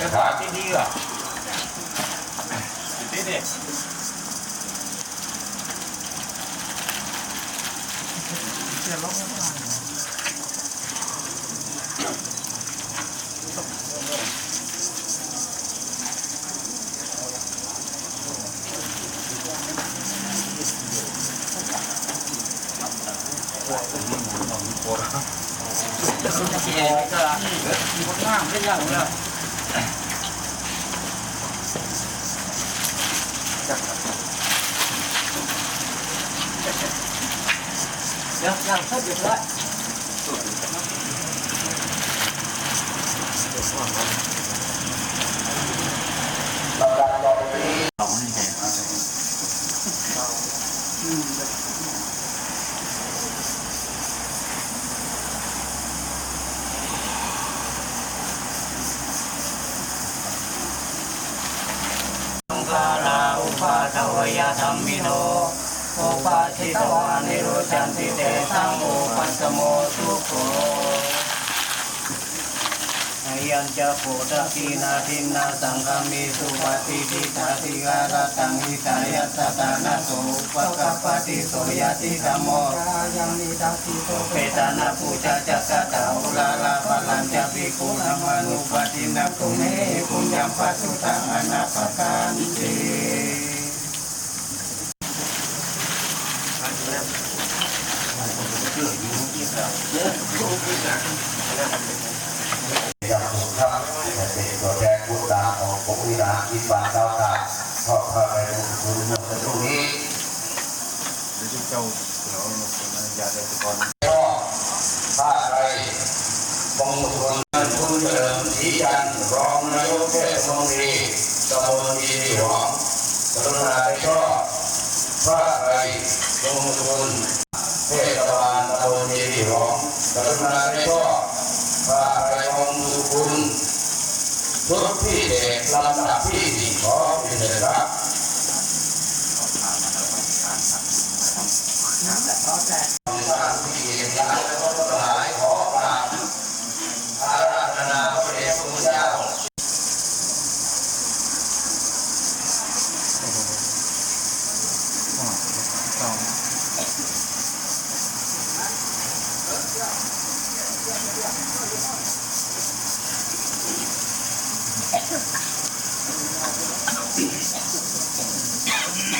จะฝากที่นี่เหรอนี่ดิจะคุณจะเสียก็ละมีคนง่ามได้ยังเลย เดี๋ยวยังเข้าอยู่ด้วยสองนี่ไง สังฆาราอุปาทว ยธรรมิโนอุปาทิตวานิโรจันติเตสังอุปัสโมสุโขยังจะโพธกีนาทินาสังฆมิสุปฏิทิตาติการตังหิตายตตานาโสปกปปติโสยติธรรมโมยังมีดาติโตเปตานาปูชาจักกะตาอุลาลาปะลันจะภิกขุนามานุปตินาตุเมปุญญปัสสุตังอนาปกันติยังสุขครับเป็นตัวแทนบุตราของปกวินาอิบาดาวตาขอบพระไปบุญคุณเมื่อตรงนี้ ก็ถ้าใครมงคลคุณเฉลิมศรีจันทร์รองนายกเทศมนตรีตำบลยีหลวงกรุณาไปชอบถ้าใครมงคลเทศบาลตำบลยีหลวงกรุณาไปชอบถ้าใครมงคลทุกที่เด็กลำดับที่สี่ขอเป็นเลยครับ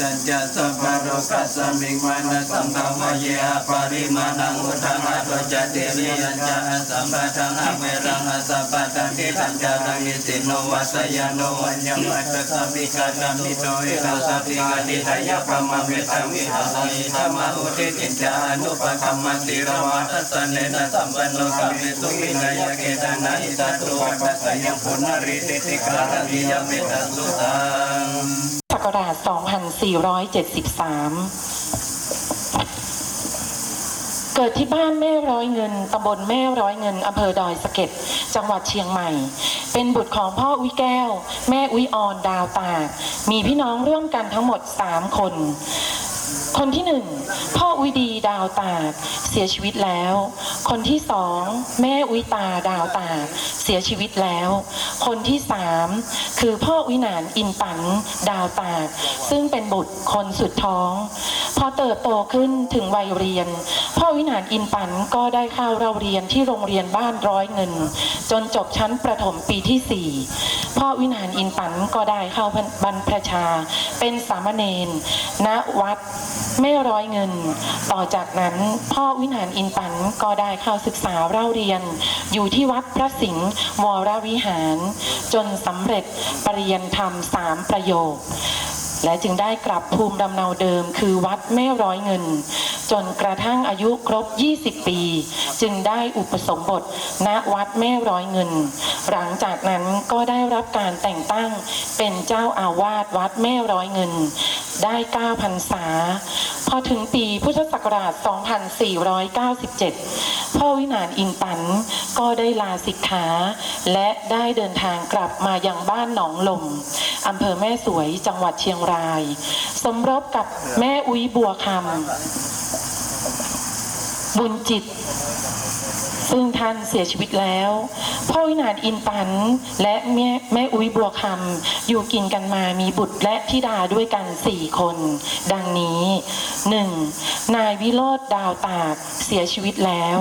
ตัญจะสัพพะโรกัสสมิงมานะสัมภวะเยอะปริมาณังอุทังอัตโตจติริยัญจาสัมปะทังอเวรังอะสัพพะตังทิตัญจารังอิสิโนวัสยานโนวัญญังอัตตสัมมิกาตมิโตเอราสัพพิกาติทายะปะมะเวตังวิหาริธรรมะอุทิจินจานุปคัมมัสสิรวะทัสสะเนนะสัมปันโนกัมมิสุวินายเกตานะอิตตุวัปปะสยังปุณริติติการะติยะเมตัสสุตัง ศักราช 2473 เกิดที่บ้านแม่ร้อยเงินตำบลแม่ร้อยเงินอำเภอดอยสะเก็ด จังหวัดเชียงใหม่ เป็นบุตรของพ่ออุ้ยแก้ว แม่อุ้ยออนดาวตา มีพี่น้องร่วมกันทั้งหมด 3 คน คนที่หนึ่งพ่อ อุ้ยดีดาวตากเสียชีวิตแล้ว คนที่สองแม่อุ้ยตาดาวตากเสียชีวิตแล้ว คนที่สามคือพ่ออุ้ยหนานอินปันดาวตากซึ่งเป็นบุตรคนสุดท้อง พอเติบโตขึ้นถึงวัยเรียน พ่อวินานอินปันก็ได้เข้าเราเรียนที่โรงเรียนบ้านร้อยเงิน จนจบชั้นประถมปีที่สี่พ่อวินานอินปันก็ได้เข้าบรรพชา เป็นสามเณรณวัดแม่ร้อยเงิน ต่อจากนั้นพ่อวินานอินปันก็ได้เข้าศึกษาเล่าเรียน อยู่ที่วัดพระสิงห์วรวิหาร จนสำเร็จปริญญาธรรมสามประโยค และจึงได้กลับภูมิลำเนาเดิม คือวัดแม่ร้อยเงิน จนกระทั่งอายุครบ 20 ปี จึงได้อุปสมบทณวัดแม่ร้อยเงิน หลังจากนั้นก็ได้รับการแต่งตั้งเป็นเจ้าอาวาสวัดแม่ร้อยเงิน ได้9พรรษา พอถึงปีพุทธศักราช 2497 พ่อวินานอินปันก็ได้ลาสิกขา และได้เดินทางกลับมายังบ้านหนองลม อำเภอแม่สวยจังหวัดเชียงราย สมรบกับแม่อุ้ยบัวคำบุญจิต ซึ่งท่านเสียชีวิตแล้วพ่อวินานอินปันและแม่แม่อุ้ยบัวคำอยู่กินกันมามีบุตรและธิดาด้วยกันสี่คน ดังนี้ 1. นายวิโรธดาวตากเสียชีวิตแล้ว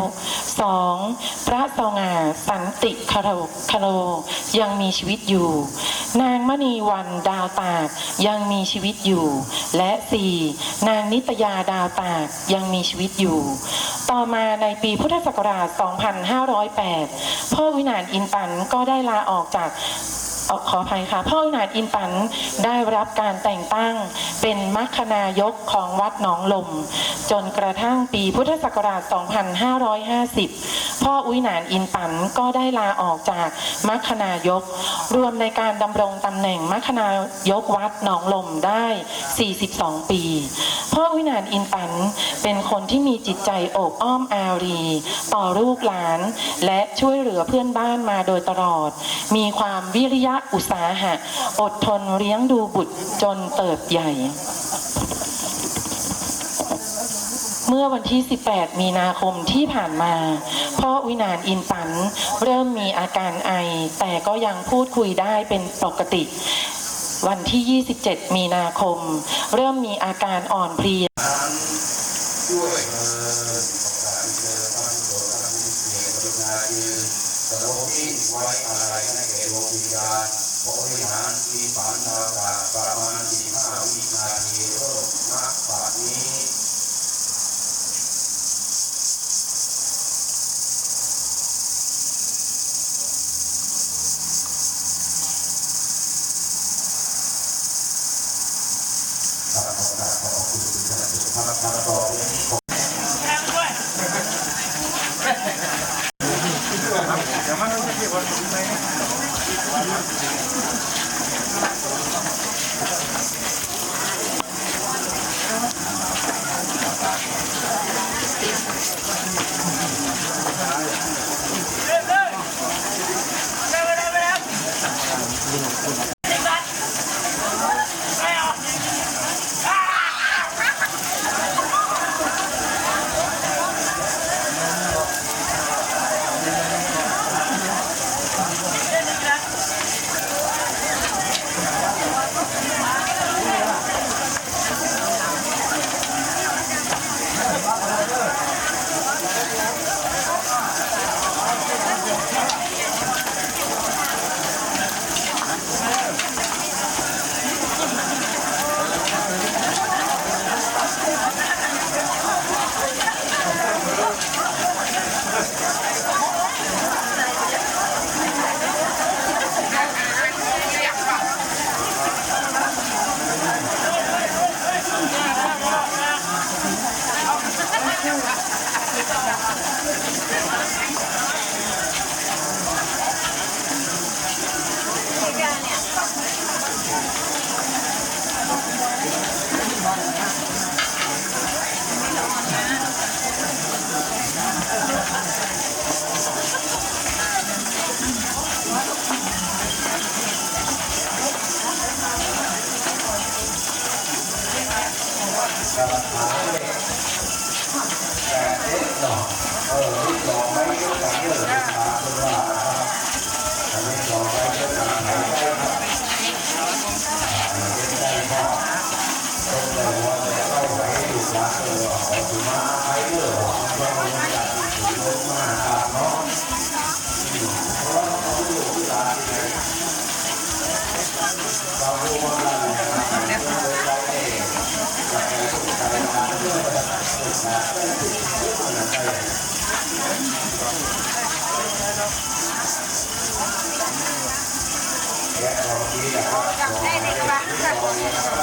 2. พระสง่าสันติคาโรคาโรยังมีชีวิตอยู่ นางมณีวันดาวตากยังมีชีวิตอยู่ และ 4. นางนิตยาดาวตากยังมีชีวิตอยู่ ต่อมาในปีพุทธศักราช 2508 พ่อวินานอินปันก็ได้ลาออกจากออขออภัยค่ะ พ่อวินานอินปันได้รับการแต่งตั้งเป็นมัคคนายกของวัดหนองลม จนกระทั่งปีพุทธศักราช 2550 พ่ออุ้ยหนานอินปันก็ได้ลาออกจากมัคคนายก รวมในการดำรงตำแหน่งมัคคนายกวัดหนองลมได้ 42 ปี พ่อวินานอินปันเป็นคนที่มีจิตใจโอบอ้อมอารี ต่อลูกหลาน และช่วยเหลือเพื่อนบ้านมาโดยตลอด มีความวิริยะอุตสาหะ อดทนเลี้ยงดูบุตรจนเติบใหญ่ เมื่อวันที่ 18 มีนาคมที่ผ่านมา พ่อวินานอินปัน เริ่มมีอาการไอ แต่ก็ยังพูดคุยได้เป็นปกติ วันที่ 27 มีนาคม เริ่มมีอาการอ่อนเพลียด้วยเอ่อการเจอระโสดามิเสียกรุณายืนสโลกิ้ไว้อะไรให้แก่าณบริหารทีฝัน กประมานาเริ่มนับบัดนี้แต่เด็กหน่อเออที่สองไม่ยกกัน แ